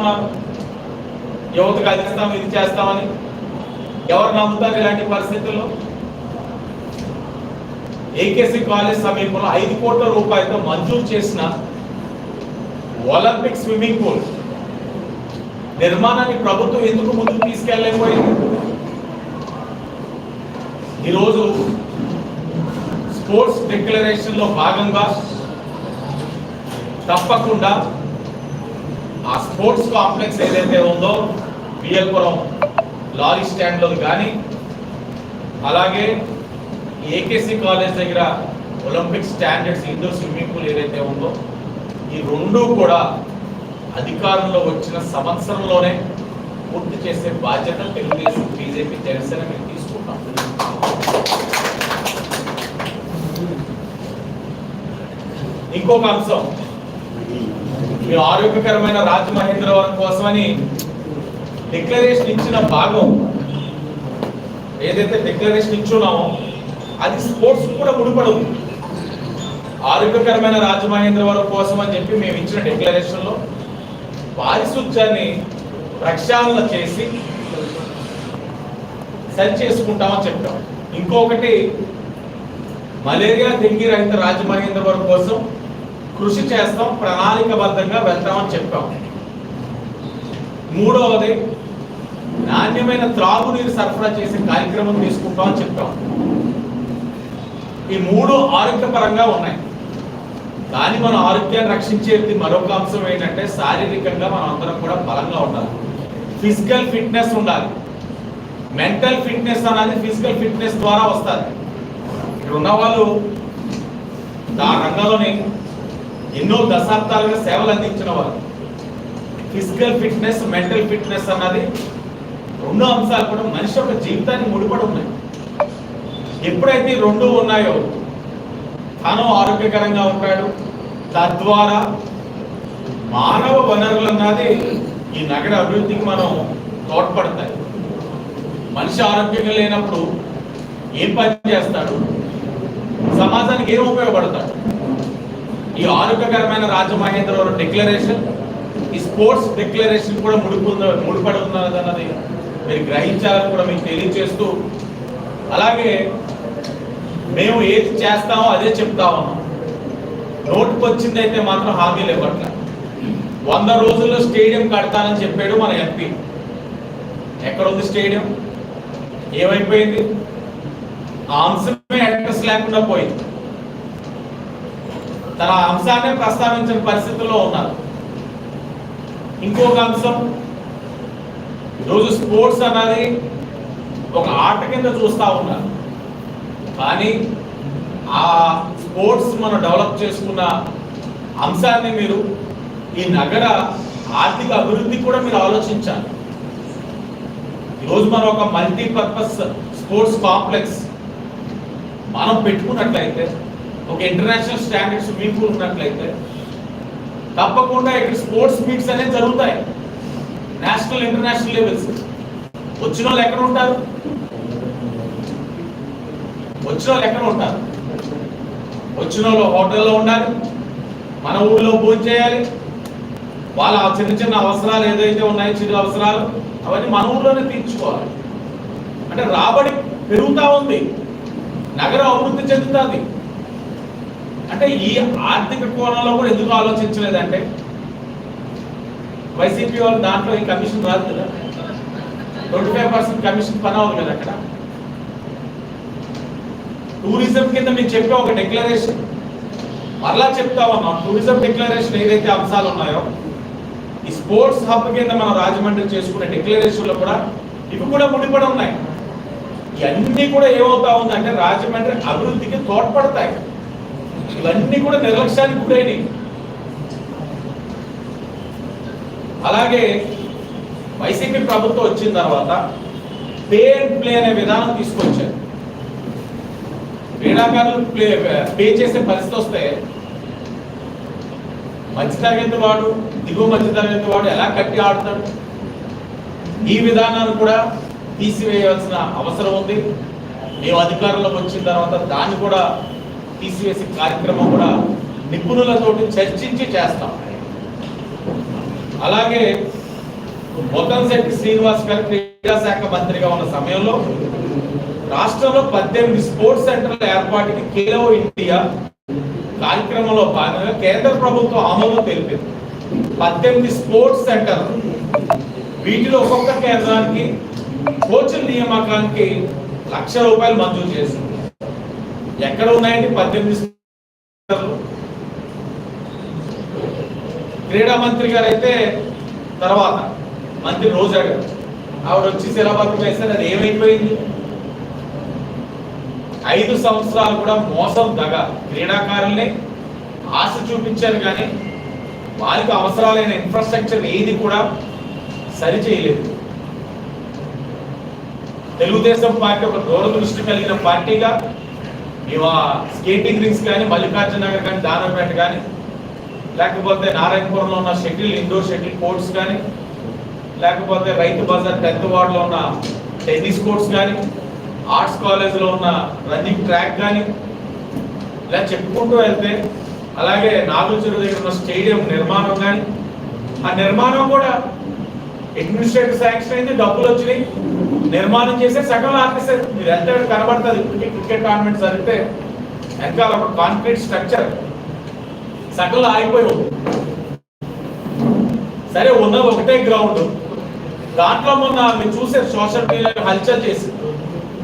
ఉన్నారు. యువతకు అది ఇస్తాం ఇది చేస్తామని. ఎవరు నమ్ముతారు ఇలాంటి పరిస్థితుల్లో? ఏకేసి కాలేజ్ సమీపంలో ఐదు కోట్ల రూపాయలతో మంజూరు చేసిన ఒలింపిక్ స్విమ్మింగ్ పూల్ నిర్మాణాన్ని ప్రభుత్వం ఎందుకు ముందుకు తీసుకెళ్ళలేకపోయింది? ఈరోజు స్పోర్ట్స్ డిక్లరేషన్లో భాగంగా తప్పకుండా ఆ స్పోర్ట్స్ కాంప్లెక్స్ ఏదైతే ఉందో బిఎల్పురం లారీ స్టాండ్లో కానీ అలాగే ఏకేసీ కాలేజ్ దగ్గర Olympic standards indoor swimming pool ఏదైతే ఉందో ఈ రెండూ కూడా అధికారంలో వచ్చిన సంవత్సరంలోనే పూర్తి చేసే బాధ్యత తెలుగుదేశం బీజేపీ జనసేన మేము తీసుకుంటాం. ఇంకొక అంశం. మీరు ఆరోగ్యకరమైన రాజమహేంద్రవరం కోసమని డిక్లరేషన్ ఇచ్చిన భాగం ఏదైతే డిక్లరేషన్ ఇచ్చున్నామో అది స్పోర్ట్స్ కూడా ముడిపడదు. ఆరోగ్యకరమైన రాజమహేంద్రవరం కోసం అని చెప్పి మేము ఇచ్చిన డిక్లరేషన్లో పారిశుధ్యాన్ని ప్రక్షాళన చేసి సరి చేసుకుంటామని చెప్పాం. ఇంకొకటి మలేరియా డెంగీ రహిత రాజమహేంద్రవరం కోసం కృషి చేస్తాం ప్రణాళికబద్ధంగా వెళ్తామని చెప్పాం. మూడవది నాణ్యమైన త్రాగునీరు సరఫరా చేసే కార్యక్రమం తీసుకుంటామని చెప్పాం. ఈ మూడు ఆరోగ్యపరంగా ఉన్నాయి. కానీ మన ఆరోగ్యాన్ని రక్షించేది మరొక అంశం ఏంటంటే శారీరకంగా మనం అందరం కూడా బలంగా ఉండాలి. ఫిజికల్ ఫిట్నెస్ ఉండాలి. మెంటల్ ఫిట్నెస్ అనేది ఫిజికల్ ఫిట్నెస్ ద్వారా వస్తుంది. ఇక్కడ ఉన్న వాళ్ళు ఆ రంగంలోనే ఎన్నో దశాబ్దాలుగా సేవలు అందించిన వారు. ఫిజికల్ ఫిట్నెస్ మెంటల్ ఫిట్నెస్ అన్నది రెండు అంశాలు కూడా మనిషి యొక్క జీవితాన్ని ముడిపడి ఉన్నాయి. ఎప్పుడైతే రెండు ఉన్నాయో తను ఆరోగ్యకరంగా ఉంటాడు. తద్వారా మానవ వనరులు అన్నది ఈ నగర అభివృద్ధికి మనం తోడ్పడతాయి. మనిషి ఆరోగ్యంగా లేనప్పుడు ఏం పని చేస్తాడు? సమాజానికి ఏం ఉపయోగపడతాడు? ఈ ఆరోగ్యకరమైన రాజమహేంద్రవరం డిక్లరేషన్ ఈ స్పోర్ట్స్ డిక్లరేషన్ కూడా ముడిపొంద ముడిపడి ఉన్నదన్నది మీరు గ్రహించాలని కూడా మీకు తెలియజేస్తూ అలాగే మేము ఏది చేస్తామో అదే చెప్తా ఉన్నాం. నోటుకు వచ్చిందైతే మాత్రం హామీలు ఇవ్వట్ల. వంద రోజుల్లో స్టేడియం కడతానని చెప్పాడు మన ఎంపీ. ఎక్కడ ఉంది స్టేడియం? ఏమైపోయింది? ఆ అంశమే అడ్రస్ లేకుండా పోయింది. తన అంశాన్ని ప్రస్తావించిన పరిస్థితుల్లో ఉన్నారు. ఇంకొక అంశం ఈరోజు స్పోర్ట్స్ అన్నది ఒక ఆట కింద చూస్తూ ఉన్నారు కానీ ఆ స్పోర్ట్స్ మనం డెవలప్ చేసుకున్న అంశాన్ని మీరు ఈ నగర ఆర్థిక అభివృద్ధి కూడా మీరు ఆలోచించాలి. ఈరోజు మనం ఒక మల్టీపర్పస్ స్పోర్ట్స్ కాంప్లెక్స్ మనం పెట్టుకున్నట్లయితే ఒక ఇంటర్నేషనల్ స్టాండర్డ్ స్విమ్మింగ్ పూల్ ఉన్నట్లయితే తప్పకుండా ఇక్కడ స్పోర్ట్స్ మీట్స్ అనేవి జరుగుతాయి. నేషనల్ ఇంటర్నేషనల్ లెవెల్స్ వచ్చిన వాళ్ళు ఎక్కడ ఉంటారు? వచ్చిన వాళ్ళు ఎక్కడ ఉంటారు? వచ్చిన వాళ్ళు హోటల్లో ఉండాలి. మన ఊళ్ళో భోజనం చేయాలి. వాళ్ళ చిన్న చిన్న అవసరాలు ఏదైతే ఉన్నాయో చిన్న అవసరాలు అవన్నీ మన ఊళ్ళోనే తీర్చుకోవాలి. అంటే రాబడి పెరుగుతూ ఉంది. నగరం అభివృద్ధి చెందుతుంది. అంటే ఈ ఆర్థిక కోణంలో కూడా ఎందుకు ఆలోచించలేదంటే వైసీపీ వాళ్ళు దాంట్లో ఈ కమిషన్ రాదు కదా. ట్వంటీ ఫైవ్ పర్సెంట్ కమిషన్ పని అవ్వదు కదా అక్కడ. టూరిజం కింద మేము చెప్పే ఒక డిక్లరేషన్ మరలా చెప్తా ఉన్నాం టూరిజం డిక్లరేషన్ ఏదైతే అంశాలు ఉన్నాయో ఈ స్పోర్ట్స్ హబ్ కింద మనం రాజమండ్రి చేసుకునే డిక్లరేషన్లో కూడా ఇవి కూడా ముడిపడి ఉన్నాయి. ఇవన్నీ కూడా ఏమవుతా ఉందంటే రాజమండ్రి అభివృద్ధికి తోడ్పడతాయి. ఇవన్నీ కూడా నిర్లక్ష్యానికి గురైనవి అలాగే వైసీపీ ప్రభుత్వం వచ్చిన తర్వాత పే అండ్ ప్లే అనే విధానం తీసుకొచ్చారు. క్రీడాకారులు ప్లే పే చేసే పరిస్థితి వస్తే మధ్యతరగతి వాడు దిగువ మధ్యతరగతి వాడు ఎలా కట్టి ఆడతాడు? ఈ విధానాన్ని కూడా తీసివేయవలసిన అవసరం ఉంది. మేము అధికారంలోకి వచ్చిన తర్వాత దాన్ని కూడా తీసివేసే కార్యక్రమం కూడా నిపుణులతోటి చర్చించి చేస్తాం. అలాగే మొత్తంశెట్టి శ్రీనివాస్ గారు క్రీడా శాఖ మంత్రిగా ఉన్న సమయంలో రాష్ట్రంలో పద్దెనిమిది స్పోర్ట్స్ సెంటర్ల ఏర్పాటుకి ఖేలో ఇండియా కార్యక్రమంలో భాగంగా కేంద్ర ప్రభుత్వం ఆమోదం తెలిపింది. పద్దెనిమిది స్పోర్ట్స్ సెంటర్ వీటిలో ఒక్కొక్క కేంద్రానికి కోచ్ నియామకానికి లక్ష రూపాయలు మంజూరు చేసింది. ఎక్కడ ఉన్నాయండి పద్దెనిమిది క్రీడా మంత్రి గారు అయితే తర్వాత మంత్రి రోజా గారు ఆవిడ వచ్చి శిలాపత్రం వేస్తారు అది ఏమైపోయింది? ఐదు సంవత్సరాలు కూడా మోసం దగ. క్రీడాకారుల్ని ఆశ చూపించారు కానీ వారికి అవసరాలైన ఇన్ఫ్రాస్ట్రక్చర్ ఏది కూడా సరి చేయలేదు తెలుగుదేశం పార్టీ ఒక దూరదృష్టి కలిగిన పార్టీగా ఇవా స్కేటింగ్ రింగ్స్ కానీ మల్లికార్జున నగర్ కానీ దానంపేట కానీ లేకపోతే నారాయణపురంలో ఉన్న షటిల్ ఇండోర్ షటిల్ కోర్ట్స్ కానీ లేకపోతే రైతు బజార్ టెన్త్ వార్డులో ఉన్న టెన్నిస్ కోర్ట్స్ కానీ ఆర్ట్స్ కాలేజ్లో ఉన్న రన్నింగ్ ట్రాక్ కానీ ఇలా చెప్పుకుంటూ వెళ్తే అలాగే నాగుల చెరువు దగ్గర ఉన్న స్టేడియం నిర్మాణం కానీ ఆ నిర్మాణం కూడా అడ్మినిస్ట్రేటివ్ శాంక్షన్ అయింది డబ్బులు వచ్చినాయి. నిర్మాణం చేసే సగం ఆపేసారు మీరు ఎంత కనబడుతుంది. ఇప్పటికీ క్రికెట్ టోర్నమెంట్ జరిగితే వెనకాల ఒక కాంక్రీట్ స్ట్రక్చర్ సగంలో ఆగిపోయి సరే ఉన్నది ఒకటే గ్రౌండ్ దాంట్లో మొన్న మీరు చూసే సోషల్ మీడియాలో హల్చల్ చేసి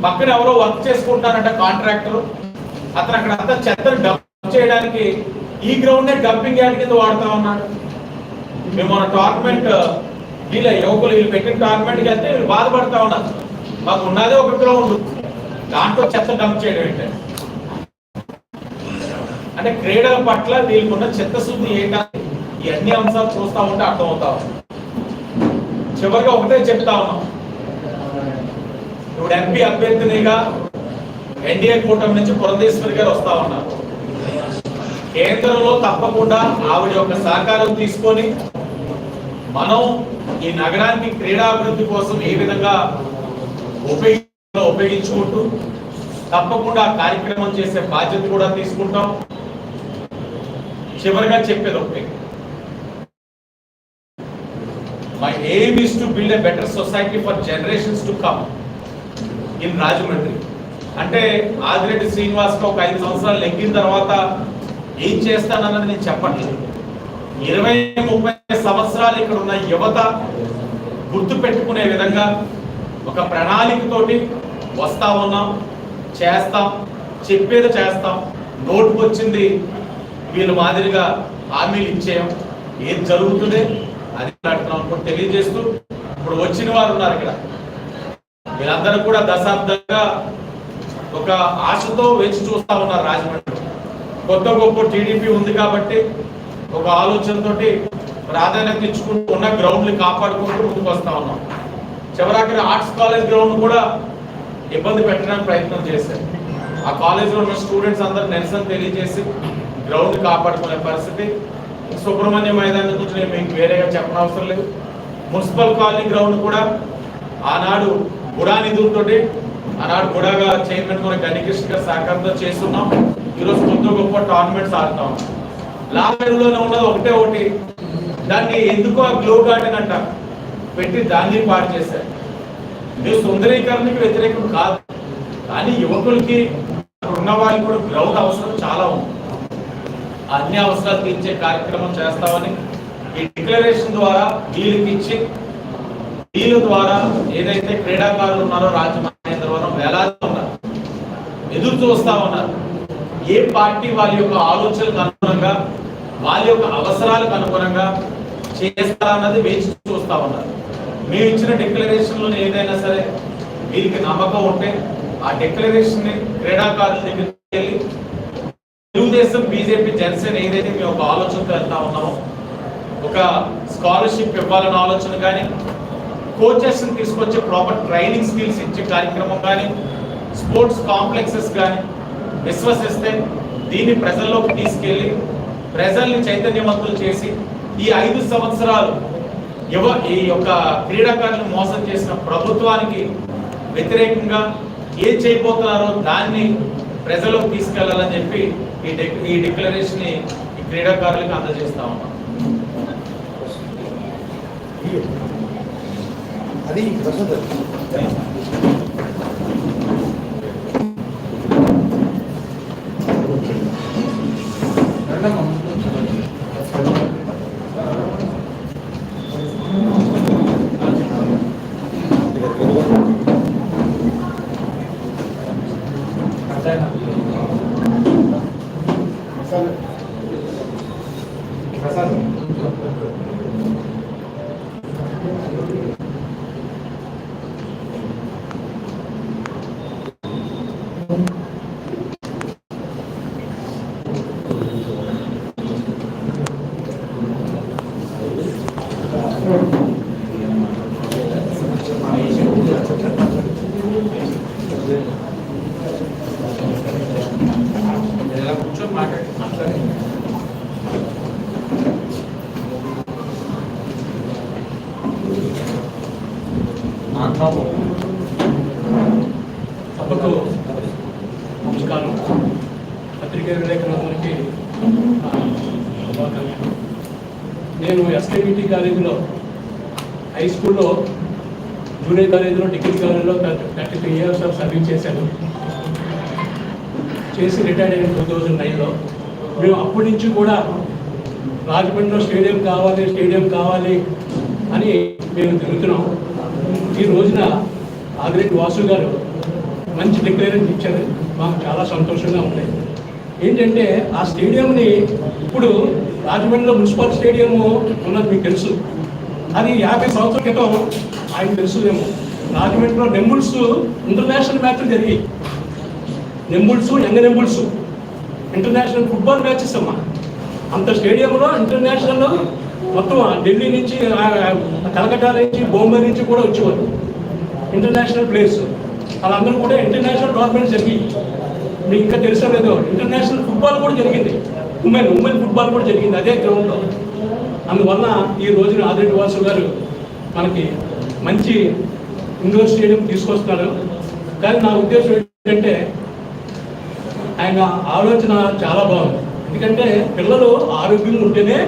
పక్కన ఎవరో వర్క్ చేసుకుంటారంట కాంట్రాక్టర్ అతను అక్కడ అంతా చెత్తను డంప్ చేయడానికి ఈ గ్రౌండ్ డంపింగ్ యార్డ్ కింద వాడుతా ఉన్నాడు మేము మన టోర్నమెంట్ వీళ్ళ యువకులు వీళ్ళు పెట్టిన గవర్నమెంట్కి వెళ్తే వీళ్ళు బాధపడతా ఉన్నారు. మాకు ఉన్నదే ఒక గ్రౌండ్ దాంట్లో చెత్త డంప్ చేయడం ఏంటంటే అంటే క్రీడల పట్ల వీళ్ళకున్న చిత్తశుద్ధి ఏంటని ఈ అన్ని అంశాలు చూస్తా ఉంటే అర్థమవుతా ఉంది. చివరిగా ఒకటే చెప్తా ఉన్నాం. ఇప్పుడు ఎంపీ అభ్యర్థినిగా ఎన్డీఏ కూటమి నుంచి పురంధేశ్వరి గారు వస్తా ఉన్నారు. కేంద్రంలో తప్పకుండా ఆవిడ యొక్క సహకారం తీసుకొని మనం ఈ నగరాన్ని క్రీడాభివృద్ధి కోసం ఏ విధంగా ఉపయోగ ఉపయోగించుకుంటూ తప్పకుండా ఆ కార్యక్రమం చేసే బాధ్యత కూడా తీసుకుంటాం. చివరిగా చెప్పేది ఒకటి. My aim is to build a better society for generations to come in Rajahmundry అంటే ఆదిరెడ్డి శ్రీనివాస్ ఒక ఐదు సంవత్సరాలు లెక్కిన తర్వాత ఏం చేస్తానన్నది నేను చెప్పట్లేదు. ఇరవై ముప్పై సంవత్సరాలు ఇక్కడ ఉన్న యువత గుర్తు పెట్టుకునే విధంగా ఒక ప్రణాళికతోటి వస్తా ఉన్నాం చేస్తాం చెప్పేది చేస్తాం. నోటుకు వచ్చింది వీళ్ళు మాదిరిగా హామీలు ఇచ్చేయం. ఏం జరుగుతుంది? అది అంటున్నాం తెలియజేస్తూ ఇప్పుడు వచ్చిన వారు ఉన్నారు ఇక్కడ. వీళ్ళందరూ కూడా దశాబ్దంగా ఒక ఆశతో వేచి చూస్తా ఉన్నారు రాజమండ్రి. కొత్త గొప్ప టీడీపీ ఉంది కాబట్టి ఒక ఆలోచనతోటి ప్రాధాన్యత ఇచ్చుకుంటూ ఉన్న గ్రౌండ్ని కాపాడుకుంటూ ముందుకు వస్తా ఉన్నాం. చివరాఖరి ఆర్ట్స్ కాలేజ్ గ్రౌండ్ కూడా ఇబ్బంది పెట్టడానికి ప్రయత్నం చేశారు. ఆ కాలేజీలో ఉన్న స్టూడెంట్స్ అందరూ నిరసన తెలియజేసి గ్రౌండ్ కాపాడుకునే పరిస్థితి. సుబ్రహ్మణ్య మైదానం గురించి నేను మీకు వేరేగా చెప్పనవసరం లేదు. మున్సిపల్ కాలనీ గ్రౌండ్ కూడా ఆనాడు గుడా నిధులతో ఆనాడు గుడాగా చైర్మన్ కూడా గణికృష్ణ గారి సహకారంతో చేస్తున్నాం. ఈరోజు కొత్త గొప్ప టోర్నమెంట్స్ ఆడుతాం. లాభంలోనే ఉన్నది ఒకటే ఒకటి దాన్ని ఎందుకు ఆ గ్లో గార్డెన్ అంట? పెట్టి దాన్ని పాడు చేశారు. ఇది సుందరీకరణకి వ్యతిరేకం కాదు. కానీ యువకులకి ఉన్న వారికి కూడా గ్రౌండ్ అవసరం చాలా ఉంది. అన్ని అవసరాలు తీర్చే కార్యక్రమం చేస్తామని ఈ డిక్లరేషన్ ద్వారా వీళ్ళకి ఇచ్చి వీళ్ళ ద్వారా ఏదైతే క్రీడాకారులు ఉన్నారో రాజమహేంద్రవరం వేలాది ఉన్నారు. ఎదురు చూస్తా ఉన్నారు. ఏ పార్టీ వాళ్ళ యొక్క ఆలోచనలకు అనుగుణంగా వాళ్ళ యొక్క అవసరాలకు అనుగుణంగా చేస్తారన్నది వేచి చూస్తా ఉన్నారు. మేము ఇచ్చిన డిక్లరేషన్లో ఏదైనా సరే వీరికి నమ్మకం ఉంటే ఆ డిక్లరేషన్ని క్రీడాకారుల దగ్గరికి వెళ్ళి తెలుగుదేశం బీజేపీ జనసేన ఏదైతే మేము ఒక ఆలోచనతో వెళ్తా ఉన్నామో ఒక స్కాలర్షిప్ ఇవ్వాలన్న ఆలోచన కానీ కోచెస్ తీసుకొచ్చే ప్రాపర్ ట్రైనింగ్ స్కిల్స్ ఇచ్చే కార్యక్రమం కానీ స్పోర్ట్స్ కాంప్లెక్సెస్ కానీ విశ్వసిస్తే దీన్ని ప్రజల్లోకి తీసుకెళ్ళి ప్రజల్ని చైతన్యవంతులు చేసి ఈ ఐదు సంవత్సరాలు యువ ఈ యొక్క క్రీడాకారులను మోసం చేసిన ప్రభుత్వానికి వ్యతిరేకంగా ఏం చేయబోతున్నారో దాన్ని ప్రజలకు తీసుకెళ్ళాలని చెప్పి ఈ డెక్ ఈ డిక్లరేషన్ని ఈ క్రీడాకారులకు అందజేస్తా ఉన్నాం. అది está en la సభకు నమస్కారం. పత్రికా విలేకరులందరికీ నేను ఎస్కేబిటి కాలేజీలో హై స్కూల్లో జూనియర్ కాలేజీలో డిగ్రీ కాలేజీలో thirty three years of service చేశాను చేసి రిటైర్డ్ అయిన టూ థౌజండ్ నైన్లో. మేము అప్పటి నుంచి కూడా రాజమండ్రిలో స్టేడియం కావాలి స్టేడియం కావాలి అని మేము తిరుగుతున్నాం. ఈ రోజున ఆదిరెడ్డి వాసు గారు మంచి డిక్లరేషన్ ఇచ్చారు. మాకు చాలా సంతోషంగా ఉంది. ఏంటంటే ఆ స్టేడియంని ఇప్పుడు రాజమండ్రిలో మున్సిపల్ స్టేడియము ఉన్నది మీకు తెలుసు. అది యాభై సంవత్సరాల క్రితం ఆయన తెలుసుదేమో రాజమండ్రిలో నెంబుల్స్ ఇంటర్నేషనల్ మ్యాచ్లు జరిగాయి. నెంబుల్స్ యంగ్ నెంబుల్స్. ఇంటర్నేషనల్ ఫుట్బాల్ మ్యాచెస్ అమ్మా. అంత స్టేడియంలో ఇంటర్నేషనల్ మొత్తం ఢిల్లీ నుంచి కలకట్టా నుంచి బొంబే నుంచి కూడా వచ్చేవారు ఇంటర్నేషనల్ ప్లేయర్స్ వాళ్ళందరూ కూడా ఇంటర్నేషనల్ టోర్నమెంట్ జరిగింది మీకు ఇంకా తెలుసో లేదో? ఇంటర్నేషనల్ ఫుట్బాల్ కూడా జరిగింది. ఉమెన్ ఉమెన్ ఫుట్బాల్ కూడా జరిగింది అదే గ్రౌండ్లో అందువల్ల ఈ రోజున ఆదిరెడ్డి వాసు గారు మనకి మంచి ఇండోర్ స్టేడియం తీసుకొస్తున్నారు. కానీ నా ఉద్దేశం ఏంటంటే ఆయన ఆలోచన చాలా బాగుంది. ఎందుకంటే పిల్లలు ఆరోగ్యంగా ఉంటేనే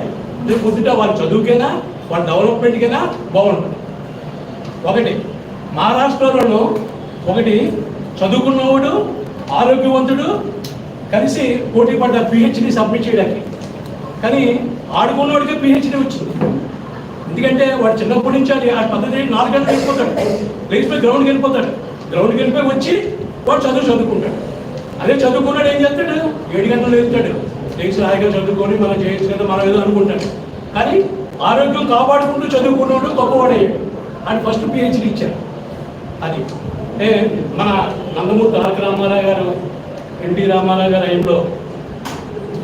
రేపు పొద్దుట వాళ్ళ చదువుకైనా? వాళ్ళ డెవలప్మెంట్కైనా? బాగుంటుంది. ఒకటి మహారాష్ట్రలోనూ ఒకటి చదువుకున్నవాడు ఆరోగ్యవంతుడు కలిసి పోటీ పడ్డ పిహెచ్డి సబ్మిట్ చేయడానికి. కానీ ఆడుకున్నవాడికి పిహెచ్డి వచ్చింది. ఎందుకంటే వాడు చిన్నప్పటి నుంచి అది ఆ పద్ధతి నాలుగు గంటలు వెళ్ళిపోతాడు. లేచిపోయి గ్రౌండ్కి వెళ్ళిపోతాడు. గ్రౌండ్కి వెళ్ళిపోయి వచ్చి వాడు చదువు చదువుకుంటాడు. అదే చదువుకున్నాడు ఏం చేస్తాడు? ఏడు గంటలు వెళ్తాడు లేచి హాయిగా చదువుకొని మనం చేయొచ్చు కదా మనం ఏదో అనుకుంటాడు కానీ ఆరోగ్యం కాపాడుకుంటూ చదువుకున్నాడు గొప్పవాడయ్యాడు అని ఫస్ట్ పిహెచ్డి ఇచ్చారు. అది. ఏ మన నందమూరి తారక రామారావు గారు ఎన్టీ రామారావు గారు ఆయనలో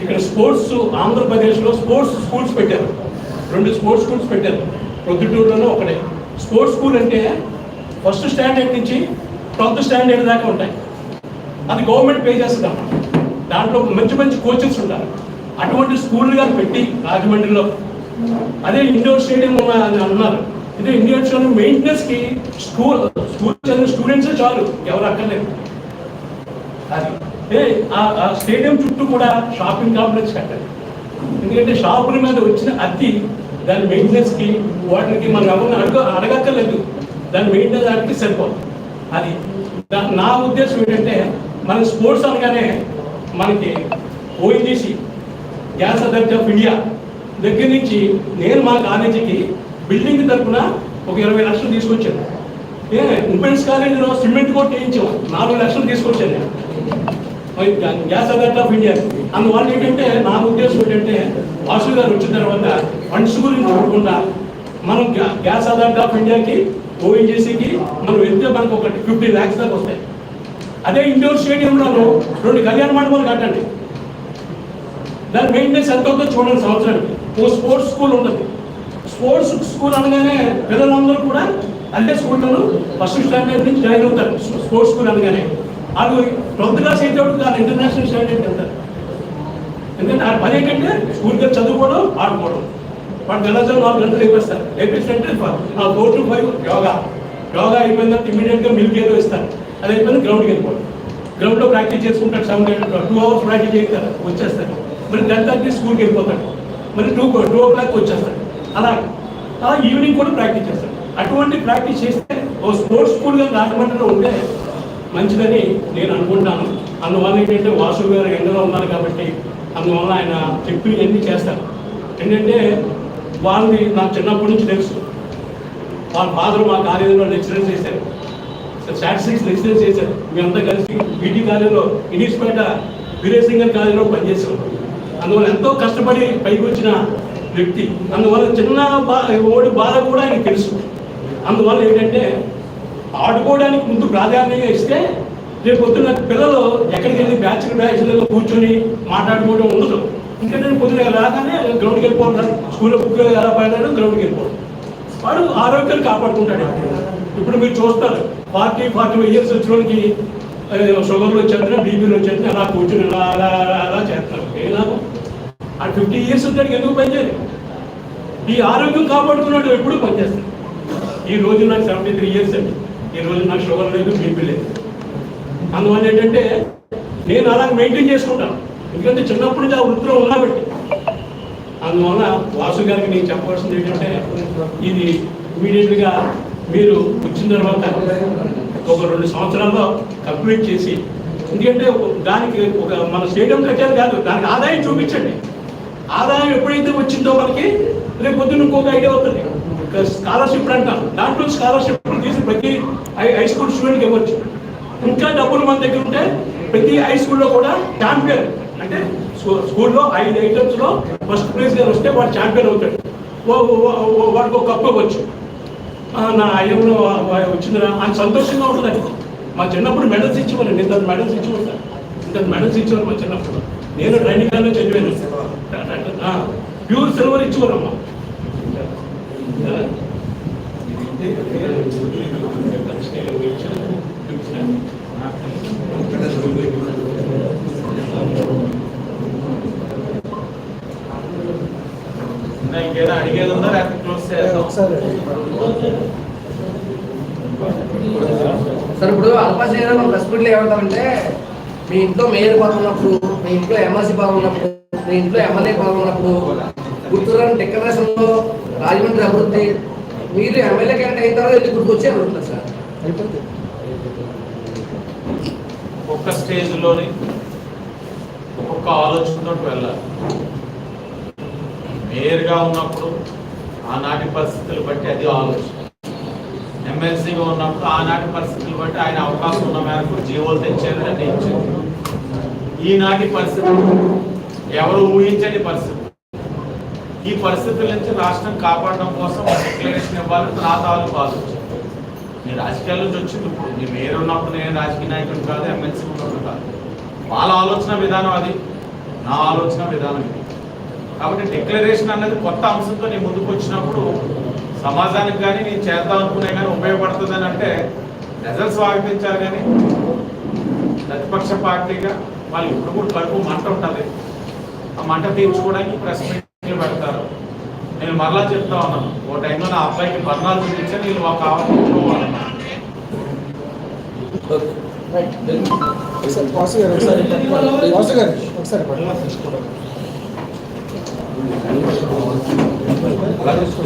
ఇక్కడ స్పోర్ట్స్ ఆంధ్రప్రదేశ్లో స్పోర్ట్స్ స్కూల్స్ పెట్టారు. రెండు స్పోర్ట్స్ స్కూల్స్ పెట్టారు. ప్రొద్దుటూరులోనే ఒకటే. స్పోర్ట్స్ స్కూల్ అంటే ఫస్ట్ స్టాండర్డ్ నుంచి ట్వెల్త్ స్టాండర్డ్ దాకా ఉంటాయి. అది గవర్నమెంట్ పే చేస్తుంది అన్నమాట. దాంట్లో మంచి మంచి కోచెస్ ఉంటారు. అటువంటి స్కూల్గా పెట్టి రాజమండ్రిలో. అదే ఇండోర్ స్టేడియం అని అన్నారు. ఇదే ఇండోర్ స్టేడియం మెయింటెనెన్స్కి స్కూల్ స్కూల్ చదివిన స్టూడెంట్స్ చాలు ఎవరు అక్కర్లేదు. అది. ఏ ఆ- స్టేడియం చుట్టూ కూడా షాపింగ్ కాంప్లెక్స్ కట్టాలి ఎందుకంటే షాపుల మీద వచ్చిన అతి దాని మెయింటెనెన్స్కి వాటికి మనం ఎవరిని అడగ అడగక్కర్లేదు. దాని మెయింటెనెన్స్ దానికి సరిపోదు. అది. నా ఉద్దేశం ఏంటంటే మనం స్పోర్ట్స్ అనగానే మనకి ONGC gas authority of India దగ్గర నుంచి నేను మా కాలేజీకి బిల్డింగ్ తరఫున ఒక ఇరవై లక్షలు తీసుకొచ్చాను. ఉమెన్స్ కాలేజీలో సిమెంట్ కూడా చేయించాం నాలుగు లక్షలు తీసుకొచ్చాను నేను. గ్యాస్ అథారిటీ ఆఫ్ ఇండియా అందువల్ల ఏంటంటే నా ఉద్దేశం ఏంటంటే వాసు గారు వచ్చిన తర్వాత ఫండ్స్ గురించి చూడకుండా మనం గ్యాస్ అథారిటీ ఆఫ్ ఇండియాకి ఓఎన్జీసీకి మనం వెళ్తే మనకు ఒకటి ఫిఫ్టీ ల్యాక్స్ దాకా వస్తాయి. అదే ఇండోర్ స్టేడియంలో రెండు కళ్యాణ మండపాలు కట్టండి. దాని మెయింటెనెన్స్ ఎంత అవుతుందో చూడండి సంవత్సరానికి. ఓ స్పోర్ట్స్ స్కూల్ ఉంటుంది. స్పోర్ట్స్ స్కూల్ అనగానే పిల్లలందరూ కూడా అదే స్కూల్లో ఫస్ట్ స్టాండర్డ్ నుంచి జాయిన్ అవుతారు. స్పోర్ట్స్ స్కూల్ అనగానే. వాళ్ళు ట్వెల్త్ క్లాస్ అయితే దాని ఇంటర్నేషనల్ స్టాండర్డ్ వెళ్తారు. ఎందుకంటే ఆ పని ఏంటంటే స్కూల్కి చదువుకోవడం ఆడుకోవడం. వాడు తెల్లజాము నాలుగు గంటలు లేపేస్తారు. లేపేసినట్టే four to five yoga. Yoga అయిపోయిన తర్వాత ఇమీడియట్గా మిల్క్ ఏదో ఇస్తారు. అది అయిపోయిన గ్రౌండ్కి వెళ్ళిపోవడం గ్రౌండ్లో ప్రాక్టీస్ చేసుకుంటాడు సెవెన్ టూ అవర్స్ ప్రాక్టీస్ చేస్తారు వచ్చేస్తారు మరి టెన్ థర్టీ స్కూల్కి వెళ్ళిపోతాడు. మరి టూ టూ ఓ క్లాక్ వచ్చేస్తాడు. అలా అలా ఈవినింగ్ కూడా ప్రాక్టీస్ చేస్తాడు. అటువంటి ప్రాక్టీస్ చేస్తే ఓ స్పోర్ట్స్ స్కూల్గా రాజమండ్రిలో ఉంటే మంచిదని నేను అనుకుంటాను. అందువల్ల ఏంటంటే వాసు గారు ఎండలో ఉన్నారు కాబట్టి అందువల్ల ఆయన చెప్పి అన్నీ చేస్తారు. ఏంటంటే వాళ్ళని నాకు చిన్నప్పటి నుంచి తెలుసు. వాళ్ళ ఫాదర్ మా కాలేజీలో లెక్చరర్ చేశారు. స్టాటిస్టిక్స్ లెక్చరర్ చేశారు. మేమంతా కలిసి బీటీ కాలేజీలో ఇనిస్పేట వీరేసింగర్ కాలేజీలో పనిచేసాం అందువల్ల ఎంతో కష్టపడి పైకి వచ్చిన వ్యక్తి. అందువల్ల చిన్న బా ఓడి బాధ కూడా ఆయనకి తెలుసు. అందువల్ల ఏంటంటే ఆడుకోవడానికి ముందు ప్రాధాన్యత ఇస్తే రేపు పొద్దున్న పిల్లలు ఎక్కడికి వెళ్ళి బ్యాచ్ బ్యాచ్లలో కూర్చొని మాట్లాడుకోవడం ఉండదు. ఎందుకంటే పొద్దున రాగానే గ్రౌండ్కి వెళ్ళిపోతారు స్కూల్లో బుక్లో ఎలా పడ్డాడు గ్రౌండ్కి వెళ్ళిపోతాను వాడు ఆరోగ్యాన్ని కాపాడుకుంటాడు. ఇప్పుడు మీరు చూస్తారు ఫార్టీ ఫార్టీ ఫైవ్ ఇయర్స్ వచ్చినోడికి షుగర్లు వచ్చేస్తున్నా బీపీలు వచ్చేస్తున్నా అలా కూర్చుని అలా అలా అలా అలా చేస్తారు. ఏ లాభం? ఆ ఫిఫ్టీ ఇయర్స్ వచ్చాడికి ఎందుకు పనిచేయదు? ఈ ఆరోగ్యం కాపాడుకున్నాడు ఎప్పుడు పనిచేస్తాడు. ఈ రోజు నాకు సెవెంటీ త్రీ ఇయర్స్ అండి. ఈ రోజు నాకు షుగర్ లేదు బీపీ లేదు. అందువల్ల ఏంటంటే నేను అలా మెయింటైన్ చేసుకుంటాను. ఎందుకంటే చిన్నప్పటి నుంచి ఆ వృత్తిలో ఉన్నాబట్టి అందువల్ల వాసు గారికి నేను చెప్పవలసింది ఏంటంటే ఇది ఇమీడియట్గా మీరు వచ్చిన తర్వాత ఒక రెండు సంవత్సరాల్లో కంప్లీట్ చేసి ఎందుకంటే దానికి ఒక మన స్టేడియం కట్టారు కాదు దానికి ఆదాయం చూపించండి. ఆదాయం ఎప్పుడైతే వచ్చిందో మనకి రేపు పొద్దున్న ఇంకొక ఐడియా అవుతుంది స్కాలర్షిప్ అంటాం. దాంట్లో స్కాలర్షిప్ తీసి ప్రతి హై హై స్కూల్ స్టూడెంట్కి ఇవ్వచ్చు. ఇంకా డబ్బులు మన దగ్గర ఉంటే ప్రతి హై స్కూల్లో కూడా ఛాంపియన్ అంటే స్కూల్లో ఐదు ఐటమ్స్లో ఫస్ట్ ప్రైజ్ గారు వస్తే వాడు ఛాంపియన్ అవుతాడు. ఓ- వాడికి ఒక కప్పు ఇవ్వచ్చు. నా అయ్యంలో వచ్చిందిరా. అని సంతోషంగా ఉంటుంది మా చిన్నప్పుడు మెడల్స్ ఇచ్చేవారు ఇంత మెడల్స్ ఇచ్చేవారు ఇంత మెడల్స్ ఇచ్చేవారు మా చిన్నప్పుడు. నేను ట్రైనింగ్ కాల్లో చదివాను. ప్యూర్ సిల్వర్ ఇచ్చేవారమ్మా ఇంకా ఇంకేదో అడిగేది ఉందా? లేకపోతే క్లోజ్ ఒకసారి సార్ ఇప్పుడు అల్పశరీరం ప్రెస్ మీట్లో ఏమంటామంటే మీ ఇంట్లో మేయర్ పదవి ఉన్నప్పుడు మీ ఇంట్లో ఎమ్మెల్సీ పదవి ఉన్నప్పుడు మీ ఇంట్లో ఎమ్మెల్యే పదవి ఉన్నప్పుడు గుర్తురాని డెక్లరేషన్లో రాజమండ్రి అభివృద్ధి మీరు ఎమ్మెల్యే క్యాండిడేట్ అయిన తర్వాత ఎందుకు గుర్తుకొచ్చి అడుగుతున్నారు సార్? ఒక్కొక్క స్టేజ్లోని ఒక్కొక్క ఆలోచనతో వెళ్ళాలి. మేయర్గా ఉన్నప్పుడు ఆనాటి పరిస్థితులు బట్టి అది ఆలోచన. ఎమ్మెల్సీగా ఉన్నప్పుడు ఆనాటి పరిస్థితులు బట్టి ఆయన అవకాశం ఉన్న మేరకు జీవోలు తెచ్చారు నిర్ణయించారు. ఈనాటి పరిస్థితి ఎవరు ఊహించని పరిస్థితి ఈ పరిస్థితుల నుంచి రాష్ట్రం కాపాడడం కోసం డిక్లరేషన్ ఇవ్వాలని నా తాలూకు ఆలోచన నేను రాజకీయాల నుంచి వచ్చింది ఇప్పుడు. నేను వేరే ఉన్నప్పుడు నేను రాజకీయ నాయకుడు కాదు ఎమ్మెల్సీ ఉన్నప్పుడు కాదు. వాళ్ళ ఆలోచన విధానం అది. నా ఆలోచన విధానం ఇది. కాబట్టి డిక్లరేషన్ అన్నది కొత్త అంశంతో నేను ముందుకు వచ్చినప్పుడు సమాజానికి కానీ నేను చేద్దాం అనుకునే కానీ ఉపయోగపడుతుందని అంటే ప్రజలు స్వాగతించారు కానీ ప్రతిపక్ష పార్టీగా వాళ్ళు ఇప్పుడు కూడా కడుపు మంట ఉంటుంది ఆ మంట తీర్చుకోవడానికి ప్రెస్ మీట్లు పెడతారు నేను మరలా చెప్తా ఉన్నాను ఓ టైంలో నా అబ్బాయికి బర్ణాలు చూపించాను వీళ్ళు ఒక కావాలనుకోవాలన్నా రైట్ ఒకసారి ఒకసారి వాసు